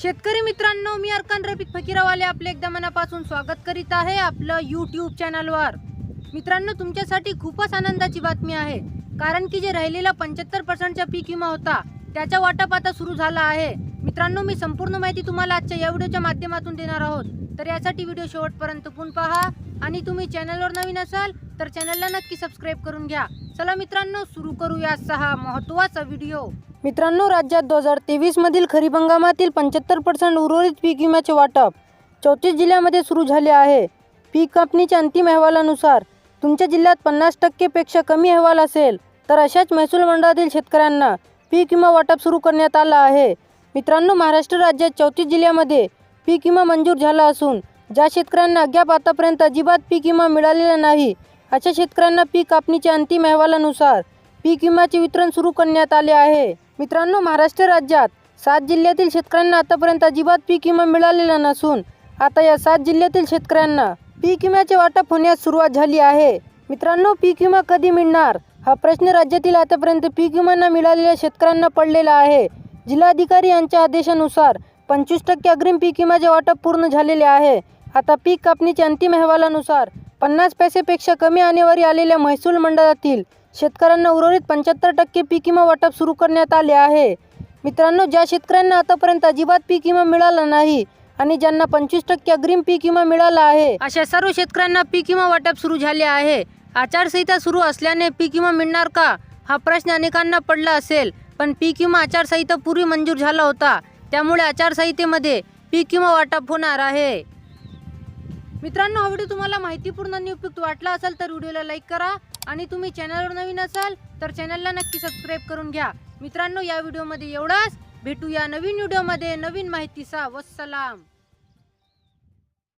शेतकरी मित्रांनो मी अर्कान रफिक फकीरावाले आपले एकदा मनापासून स्वागत करीत आहे आपलं यूट्यूब चॅनलवर मित्रांनो तुमच्यासाठी खूपच आनंदाची बातमी आहे. कारण की जे राहिलेला पंच्याहत्तर पर्सेंटचा पीक विमा होता त्याचा वाटप आता सुरू झाला आहे. मित्रांनो मी संपूर्ण माहिती तुम्हाला आजच्या या व्हिडिओच्या माध्यमातून देणार आहोत. तर यासाठी व्हिडिओ शेवटपर्यंत पुन पहा. आणि तुम्ही चॅनलवर नवीन असाल तर चॅनलला नक्की सबस्क्राईब करून घ्या. चला मित्रांनो सुरू करूया सहा महत्त्वाचा व्हिडिओ. मित्रांनो राज्यात दोन हजार तेवीस मधील खरीप हंगामातील पंच्याहत्तर पर्सेंट उर्वरित पीक विम्याचे वाटप चौतीस जिल्ह्यामध्ये सुरू झाले आहे. पीक कापणीच्या अंतिम अहवालानुसार तुमच्या जिल्ह्यात पन्नास टक्केपेक्षा कमी अहवाल असेल तर अशाच महसूल मंडळातील शेतकऱ्यांना पीक विमा वाटप सुरू करण्यात आलं आहे. मित्रांनो महाराष्ट्र राज्यात चौतीस जिल्ह्यामध्ये पीक विमा मंजूर झाला असून ज्या शेतकऱ्यांना अद्याप आतापर्यंत अजिबात पीक विमा मिळालेला नाही अशा शेतकऱ्यांना पीक कापणीच्या अंतिम अहवालानुसार पीक विम्याचे वितरण सुरू करण्यात आले आहे. मित्रांनो महाराष्ट्र राज्यात सात जिल्ह्यातील शेतकऱ्यांना आतापर्यंत अजिबात पीक विमा मिळालेला नसून आता या सात जिल्ह्यातील शेतकऱ्यांना पीक विम्याचे वाटप होण्यास सुरुवात झाली आहे. मित्रांनो पीक विमा कधी मिळणार हा प्रश्न राज्यातील आतापर्यंत पीक विमा न मिळालेल्या शेतकऱ्यांना पडलेला आहे. जिल्हाधिकारी यांच्या आदेशानुसार पंचवीस टक्के अग्रिम पीक विम्याचे वाटप पूर्ण झालेले आहे. आता पीक कापणीच्या अंतिम अहवालानुसार पन्नास पैसेपेक्षा कमी आणेवारी आलेल्या महसूल मंडळातील शेतकऱ्यांना उर्वरित पंच्याहत्तर टक्के पीक विमा वाटप सुरू करण्यात आले आहे. मित्रांनो ज्या शेतकऱ्यांना आतापर्यंत अजिबात पीक विमा मिळाला नाही आणि ज्यांना पंचवीस टक्के अग्रिम पीक विमा मिळाला आहे अशा सर्व शेतकऱ्यांना पीक विमा वाटप सुरू झाले आहे. आचारसंहिता सुरू असल्याने पीक विमा मिळणार का? हा प्रश्न अनेकांना पडला असेल पण पीक विमा आचारसंहिता पूर्वी मंजूर झाला होता. त्यामुळे आचारसंहितेमध्ये पीक किंवा वाटप होणार आहे. मित्रांनो हा व्हिडिओ तुम्हाला माहितीपूर्ण आणि उपयुक्त वाटला असेल तर व्हिडिओला लाईक करा आणि तुम्ही चॅनलवर नवीन असाल तर चॅनलला नक्की सबस्क्राईब करून घ्या. मित्रांनो या व्हिडिओमध्ये एवढाच. भेटूया नवीन व्हिडिओमध्ये. नवीन माहितीचा वस्सलाम.